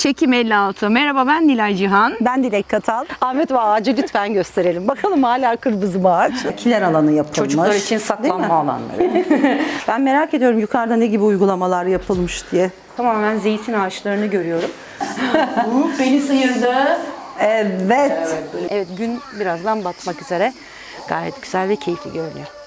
Çekim 56. Merhaba ben Nilay Cihan. Ben Dilek Katal. Ahmet ve ağacı lütfen gösterelim. Bakalım hala kırmızı mı ağaç? Kiler alanı yapılmış. Çocuklar için saklanma alanları. Ben merak ediyorum yukarıda ne gibi uygulamalar yapılmış diye. Tamamen zeytin ağaçlarını görüyorum. Bu beni sıyırdı. Evet. Evet gün birazdan batmak üzere. Gayet güzel ve keyifli görünüyor.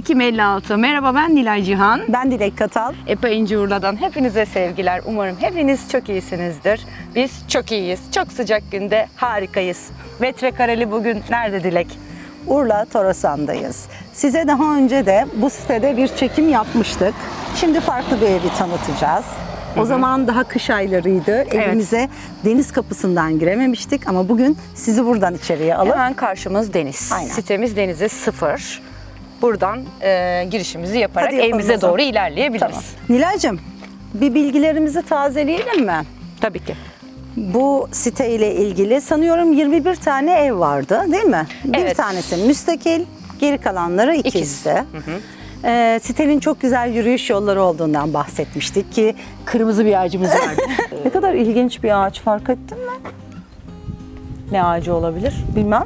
Çekim 56. Merhaba ben Nilay Cihan. Ben Dilek Katal. Epe İnci Urla'dan hepinize sevgiler. Umarım hepiniz çok iyisinizdir. Biz çok iyiyiz. Çok sıcak günde harikayız. Metrekareli bugün nerede Dilek? Urla Torasan'dayız. Size daha önce de bu sitede bir çekim yapmıştık. Şimdi farklı bir evi tanıtacağız. O zaman daha kış aylarıydı. Evimize deniz kapısından girememiştik ama bugün sizi buradan içeriye alıp Hemen karşımız deniz. Aynen. Sitemiz denize sıfır. Buradan e, girişimizi yaparak Hadi evimize doğru ilerleyebiliriz. Tamam. Nilay'cığım bir bilgilerimizi tazeleyelim mi? Tabii ki. Bu site ile ilgili sanıyorum 21 tane ev vardı değil mi? Bir Evet. tanesi müstakil, geri kalanları ikizdi. Ee, sitenin çok güzel yürüyüş yolları olduğundan bahsetmiştik ki Kırmızı bir ağacımız vardı. ne kadar ilginç bir ağaç fark ettin mi? ne ağacı olabilir? Bilmem.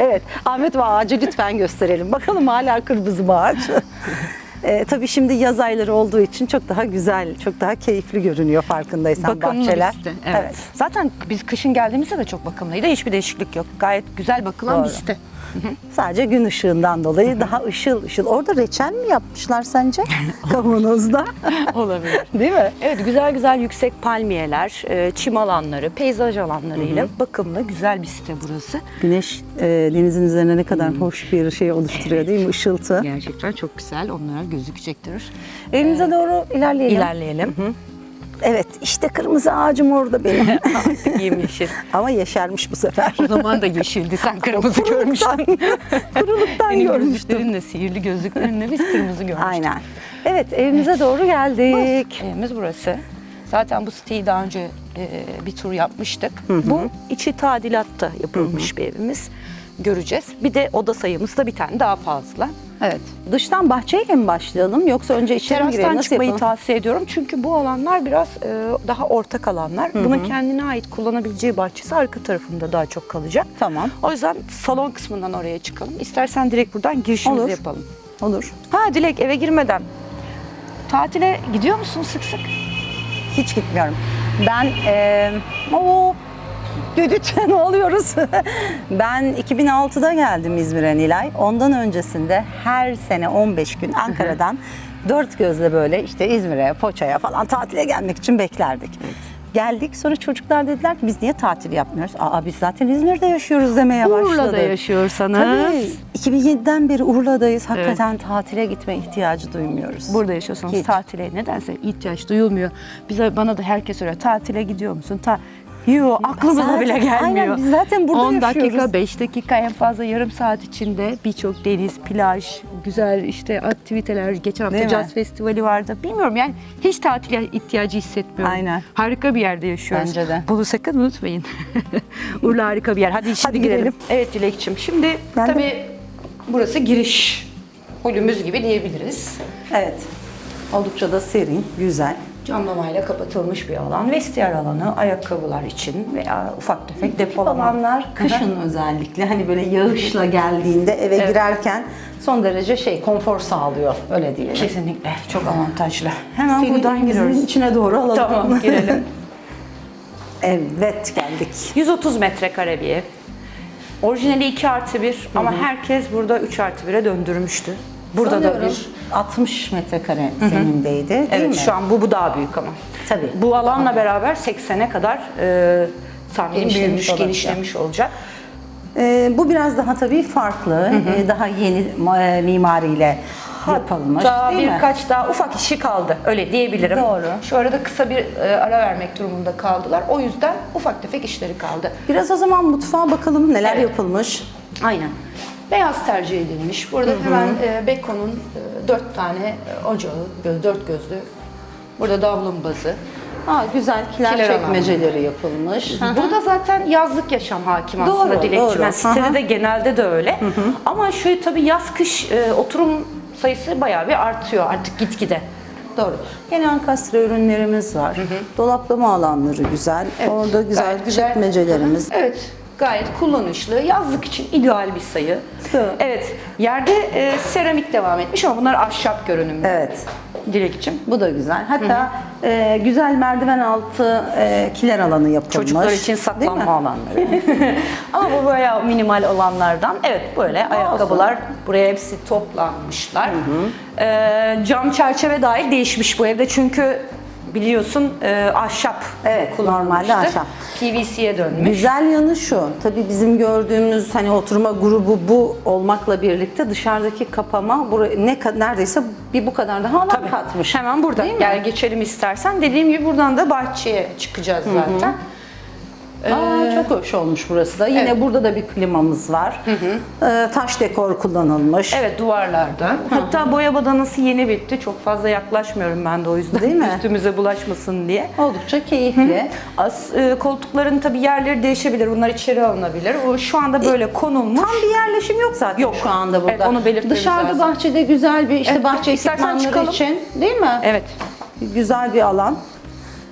Evet, Ahmet ve ağacı lütfen gösterelim. Bakalım hala kırmızı mı ağaç? Ee, tabii şimdi yaz ayları olduğu için çok daha güzel, çok daha keyifli görünüyor farkındaysan Bakımlı bahçeler. bir site. Evet. Zaten biz kışın geldiğimizde de çok bakımlıydı. Hiçbir değişiklik yok. Gayet güzel bakılan bir Doğru. site. Sadece gün ışığından dolayı daha ışıl ışıl. Orada reçel mi yapmışlar sence? Kavanozda. Olabilir. Değil mi? Evet güzel güzel yüksek palmiyeler, e, çim alanları, peyzaj alanlarıyla bakımlı güzel bir site burası. Güneş e, denizin üzerine ne kadar hoş bir şey oluşturuyor değil mi? Işıltı. Gerçekten çok güzel. Onlara gözükecektir. Evimize doğru ilerleyelim. İlerleyelim. Evet işte kırmızı ağacım orada benim. Yemyeşil. Ama yeşermiş bu sefer. O zaman da yeşildi. Sen kırmızı görmüştün. Kuruluktan Senin görmüştüm. gözlüklerinle, sihirli gözlüklerinle biz kırmızı görmüştük. Aynen. Evet evimize doğru geldik. Evimiz burası. Zaten bu siteyi daha önce e, bir tur yapmıştık. Bu içi tadilatta yapılmış bir evimiz. Göreceğiz. Bir de oda sayımız da bir tane daha fazla. Evet. Dıştan bahçeyle mi başlayalım yoksa önce içeri mi girelim? Terastan Nasıl çıkmayı yapalım? tavsiye ediyorum. Çünkü bu alanlar biraz e, daha ortak alanlar. Bunun kendine ait kullanabileceği bahçesi arka tarafında daha çok kalacak. Tamam. O yüzden salon kısmından oraya çıkalım. İstersen direkt buradan girişimizi Olur. yapalım. Olur. Ha Dilek eve girmeden. Tatile gidiyor musun sık sık? Hiç gitmiyorum. Ben e, o düdüt ne oluyoruz? ben 2006'da geldim İzmir'e Nilay. Ondan öncesinde her sene 15 gün Ankara'dan dört gözle böyle işte İzmir'e, Foça'ya falan tatile gelmek için beklerdik. Geldik sonra çocuklar dediler ki biz niye tatil yapmıyoruz? Aa biz zaten İzmir'de yaşıyoruz demeye başladık. Urla'da yaşıyorsanız. Tabii 2007'den beri Urla'dayız. Hakikaten tatile gitme ihtiyacı duymuyoruz. Burada yaşıyorsanız Hiç. tatile nedense ihtiyaç duyulmuyor. Bize bana da herkes öyle tatile gidiyor musun? Ta Yo aklımıza zaten- bile gelmiyor. aynen, biz zaten burada 10 dakika, yaşıyoruz. 5 dakika en fazla yarım saat içinde birçok deniz, plaj, güzel işte aktiviteler. Geçen hafta Değil mi? Jazz Festivali vardı. Bilmiyorum yani hiç tatile ihtiyacı hissetmiyorum. Aynen. Harika bir yerde yaşıyoruz. Bence de. Bunu sakın unutmayın. Urla harika bir yer. Hadi şimdi Hadi girelim. girelim. Evet Dilekçim. Şimdi Ben de- tabii burası giriş holümüz gibi diyebiliriz. Evet. Oldukça da serin, güzel. Camlamayla kapatılmış bir alan, vestiyer alanı, ayakkabılar için veya ufak tefek depolama. Alanlar kışın özellikle hani böyle yağışla geldiğinde eve girerken son derece şey konfor sağlıyor öyle diyelim. Kesinlikle çok avantajlı. Hemen Senin buradan giriyoruz. içine doğru alalım. Tamam girelim. evet geldik. 130 metrekare bir ev. Orijinali 2 artı 1 ama herkes burada 3 artı 1'e döndürmüştü. Burada da Sanıyorum bir. 60 metrekare senindeydi değil Evet mi? şu an bu, bu daha büyük ama. Tabii. Bu alanla beraber 80'e kadar e, tahminim Genişlemiş büyümüş, olacak. genişlemiş olacak. Ee, bu biraz daha tabii farklı, ee, daha yeni e, mimariyle yapılmış Daha değil mi? birkaç daha ufak işi kaldı öyle diyebilirim. Doğru. Şu arada kısa bir e, ara vermek durumunda kaldılar. O yüzden ufak tefek işleri kaldı. Biraz o zaman mutfağa bakalım neler Evet. yapılmış. Aynen. Beyaz tercih edilmiş. Burada hemen e, Beko'nun e, dört tane e, ocağı, böyle dört gözlü. Burada davlumbazı. Aa, güzel kiler, Kiler alanı. çekmeceleri yapılmış. Burada zaten yazlık yaşam hakim aslında Doğru, Dilekçim. doğru. Yani sitede Hı hı. de genelde de öyle. Ama şu tabii yaz kış e, oturum sayısı bayağı bir artıyor artık gitgide. Doğru. Gene ankastre ürünlerimiz var. Dolaplama alanları güzel. Orada güzel gayet güzel. çekmecelerimiz. Evet, gayet kullanışlı. Yazlık için ideal bir sayı. Doğru. Evet, yerde e, seramik devam etmiş ama bunlar ahşap görünümlü. Evet. Dilekçim. Bu da güzel. Hatta e, güzel merdiven altı e, kiler alanı yapılmış. Çocuklar için Değil saklanma mi? alanları. Ama bu bayağı minimal olanlardan. Evet böyle ayakkabılar buraya hepsi toplanmışlar. Ee, cam çerçeve dahil değişmiş bu evde çünkü biliyorsun e, ahşap Evet, normalde ahşap. PVC'ye dönmüş. Güzel yanı şu. Tabii bizim gördüğümüz hani oturma grubu bu olmakla birlikte dışarıdaki kapama buraya ne neredeyse bir bu kadar daha alan katmış. Hemen burada. Değil mi? Gel geçelim istersen. Dediğim gibi buradan da bahçeye çıkacağız zaten. Aa, çok hoş olmuş burası da. Yine Evet. burada da bir klimamız var. Ee, taş dekor kullanılmış. Evet duvarlarda. Hatta boya badanası yeni bitti. Çok fazla yaklaşmıyorum ben de o yüzden. Değil mi? Üstümüze bulaşmasın diye. Oldukça keyifli. As, e, koltukların tabii yerleri değişebilir. Bunlar içeri alınabilir. O şu anda böyle konulmuş. Tam bir yerleşim yok zaten Yok. şu anda burada. Evet, onu belirtmemiz Dışarıda lazım. bahçede güzel bir işte Evet, bahçe ekipmanları çıkalım. için değil mi? Evet. Güzel bir alan.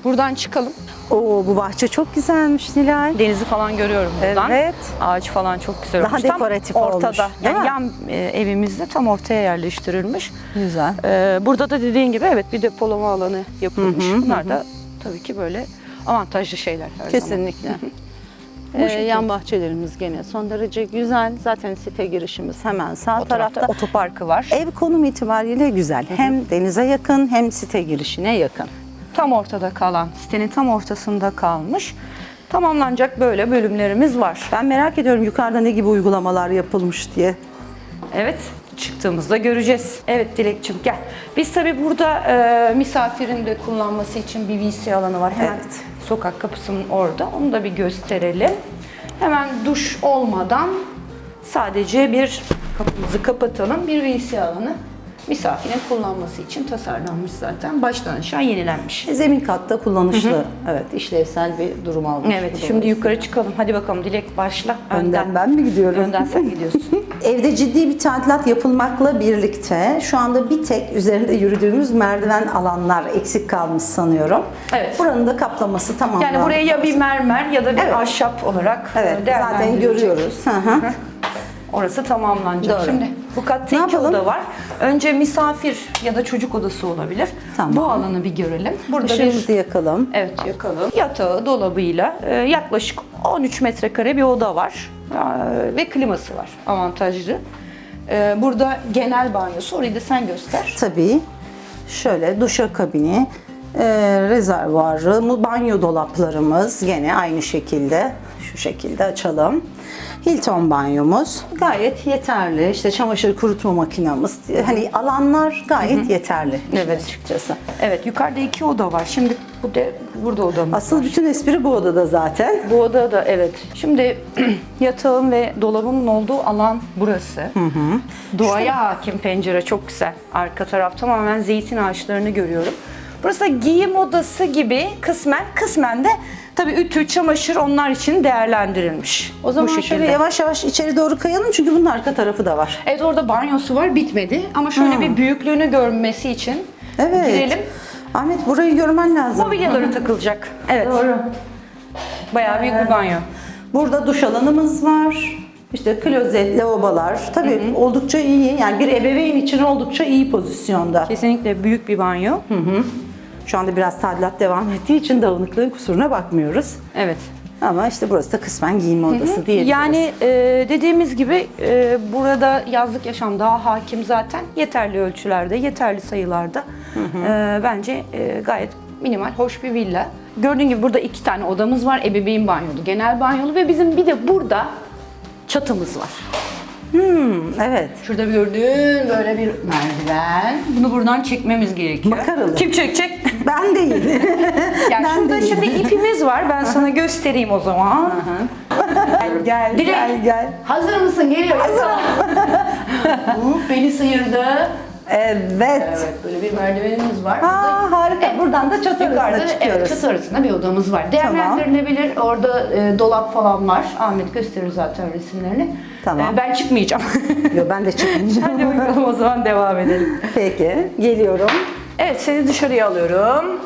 Buradan çıkalım. Oo bu bahçe çok güzelmiş Nilay. Denizi falan görüyorum buradan. Evet. Ağaç falan çok güzel Daha olmuş. Tam dekoratif ortada. olmuş, Yani yan e, evimizde tam ortaya yerleştirilmiş. Güzel. Ee, burada da dediğin gibi evet bir depolama alanı yapılmış. Bunlar da tabii ki böyle avantajlı şeyler her zaman. Kesinlikle. Ee, yan bahçelerimiz gene son derece güzel. Zaten site girişimiz hemen sağ O tarafta tarafta. otoparkı var. Ev konum itibariyle güzel. Hem denize yakın hem site girişine yakın. Tam ortada kalan, sitenin tam ortasında kalmış. Tamamlanacak böyle bölümlerimiz var. Ben merak ediyorum yukarıda ne gibi uygulamalar yapılmış diye. Evet, çıktığımızda göreceğiz. Evet Dilekçim gel. Biz tabii burada e, misafirin de kullanması için bir WC alanı var. Hemen Evet. sokak kapısının orada. Onu da bir gösterelim. Hemen duş olmadan sadece bir kapımızı kapatalım. Bir WC alanı misafirin kullanması için tasarlanmış zaten. Baştan aşağı yenilenmiş. Zemin katta kullanışlı. Evet, işlevsel bir durum almış. Evet, şimdi yukarı çıkalım. Hadi bakalım Dilek başla. Önden ben mi gidiyorum? Önden sen gidiyorsun. Evde ciddi bir tadilat yapılmakla birlikte şu anda bir tek üzerinde yürüdüğümüz merdiven alanlar eksik kalmış sanıyorum. Evet. Buranın da kaplaması tamamlandı. Yani buraya ya bir mermer ya da bir Evet. ahşap olarak Evet, e, zaten değerlendirilecek. görüyoruz. Hı hı. Orası tamamlanacak. Doğru. Şimdi bu katta iki oda var. Önce misafir ya da çocuk odası olabilir. Tamam. Bu alanı bir görelim. Burada Işığımızı bir yakalım. evet yakalım. Yatağı, dolabıyla e, yaklaşık 13 metrekare bir oda var. E, ve kliması var. Avantajlı. E, burada genel banyosu. Orayı da sen göster. Tabii. Şöyle duşakabini, e, rezervuarı, banyo dolaplarımız gene aynı şekilde şu şekilde açalım. Hilton banyomuz gayet yeterli. İşte çamaşır kurutma makinamız. Hani alanlar gayet yeterli. işin Evet. açıkçası. Evet yukarıda iki oda var. Şimdi bu de burada odamız Asıl bütün espri bu odada zaten. Bu oda da evet. Şimdi yatağın ve dolabımın olduğu alan burası. Doğaya hakim pencere çok güzel. Arka taraf tamamen zeytin ağaçlarını görüyorum. Burası da giyim odası gibi kısmen, kısmen de tabii ütü, çamaşır onlar için değerlendirilmiş. O zaman Bu şöyle şekilde. yavaş yavaş içeri doğru kayalım çünkü bunun arka tarafı da var. Evet orada banyosu var bitmedi ama şöyle bir büyüklüğünü görmesi için Evet. girelim. Ahmet burayı görmen lazım. Mobilyaları takılacak. Evet. Doğru. Bayağı büyük bir banyo. Burada duş alanımız var. İşte klozet, lavabolar. Tabii oldukça iyi. Yani bir ebeveyn için oldukça iyi pozisyonda. Kesinlikle büyük bir banyo. Şu anda biraz tadilat devam ettiği için dağınıklığın kusuruna bakmıyoruz. Evet. Ama işte burası da kısmen giyinme odası diyebiliriz. Yani e, dediğimiz gibi e, burada yazlık yaşam daha hakim zaten. Yeterli ölçülerde, yeterli sayılarda. E, bence e, gayet minimal, hoş bir villa. Gördüğün gibi burada iki tane odamız var. Ebeveyn banyolu, genel banyolu ve bizim bir de burada çatımız var. evet. Şurada bir gördüğün böyle bir merdiven. Bunu buradan çekmemiz gerekiyor. Makaralı. Kim çekecek? Ben değil. Yani Ben şurada de şimdi ipimiz var. Ben sana göstereyim o zaman. Alıyorum. gel, Dilek, gel, gel. Hazır mısın? Geliyor. Hazırım. Beni sıyırdı. Evet. Evet, böyle bir merdivenimiz var. Aa, harika. Buradan da çatı Yukarıda arasına evet, çıkıyoruz. çatı arasında bir odamız var. Değerlendirilebilir. Orada e, dolap falan var. Ahmet gösterir zaten resimlerini. Tamam. E, ben çıkmayacağım. Yo, ben de çıkmayacağım. Hadi bakalım o zaman devam edelim. Peki, geliyorum. Evet seni dışarıya alıyorum.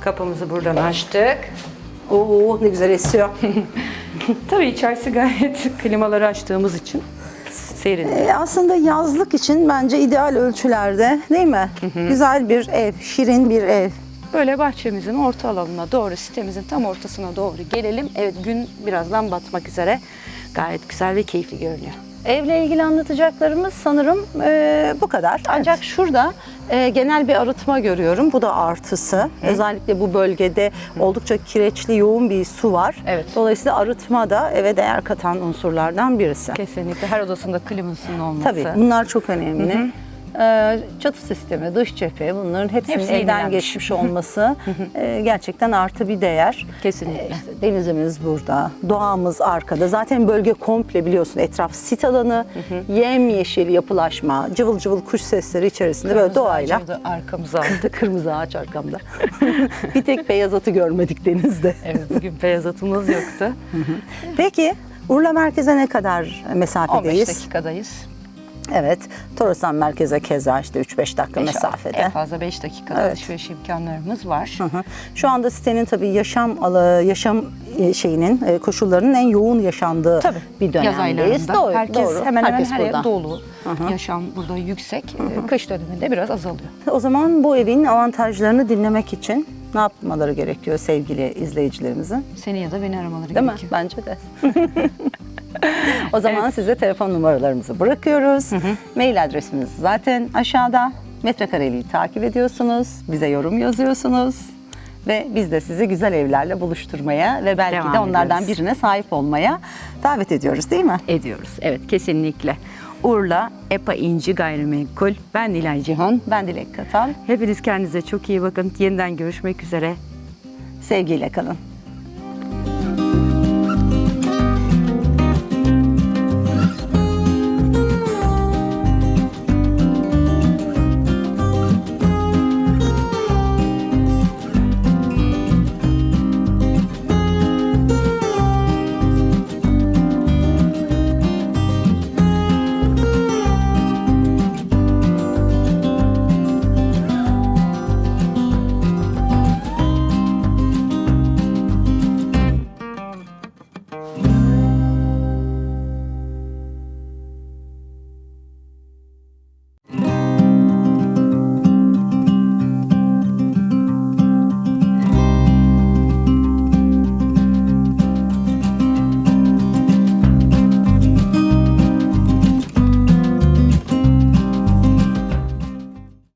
Kapımızı buradan açtık. Oo, ne güzel esiyor. Tabii içerisi gayet klimaları açtığımız için serin. E, aslında yazlık için bence ideal ölçülerde değil mi? Güzel bir ev, şirin bir ev. Böyle bahçemizin orta alanına doğru, sitemizin tam ortasına doğru gelelim. Evet gün birazdan batmak üzere. Gayet güzel ve keyifli görünüyor. Evle ilgili anlatacaklarımız sanırım e, bu kadar. Ancak şurada e, genel bir arıtma görüyorum. Bu da artısı. Özellikle bu bölgede oldukça kireçli, yoğun bir su var. Evet. Dolayısıyla arıtma da eve değer katan unsurlardan birisi. Kesinlikle her odasında klimasının olması. Tabii bunlar çok önemli. Ee, çatı sistemi, dış cephe bunların hepsinin Hepsi yenilenmiş. geçmiş olması e, gerçekten artı bir değer. Kesinlikle. İşte denizimiz burada, doğamız arkada. Zaten bölge komple biliyorsun etraf sit alanı, yemyeşil yapılaşma, cıvıl cıvıl kuş sesleri içerisinde böyle doğayla. Ağacı da arkamıza aldık. Kırmızı ağaç arkamda. bir tek beyaz atı görmedik denizde. evet bugün beyaz atımız yoktu. Peki Urla merkeze ne kadar 15 mesafedeyiz? dakikadayız. Evet. Torasan merkeze keza işte 3-5 dakika Beş- mesafede. En fazla 5 dakikada Evet. alışveriş imkanlarımız var. Hı hı. Şu anda sitenin tabii yaşam alı, yaşam e, şeyinin e, koşullarının en yoğun yaşandığı Tabii. bir dönemdeyiz. Doğru, herkes doğru. hemen hemen Herkes her burada. dolu. Yaşam burada yüksek. Ee, Kış döneminde biraz azalıyor. O zaman bu evin avantajlarını dinlemek için ne yapmaları gerekiyor sevgili izleyicilerimizin? Seni ya da beni aramaları Değil mi? gerekiyor. Bence de. o zaman size telefon numaralarımızı bırakıyoruz. Mail adresimiz zaten aşağıda. Metrekareliği takip ediyorsunuz. Bize yorum yazıyorsunuz. Ve biz de sizi güzel evlerle buluşturmaya ve belki Devam de onlardan ediyoruz. birine sahip olmaya davet ediyoruz değil mi? Ediyoruz. Evet kesinlikle. Urla, EPA İnci Gayrimenkul. Ben Nilay Cihan. Ben Dilek Katal. Hepiniz kendinize çok iyi bakın. Yeniden görüşmek üzere. Sevgiyle kalın.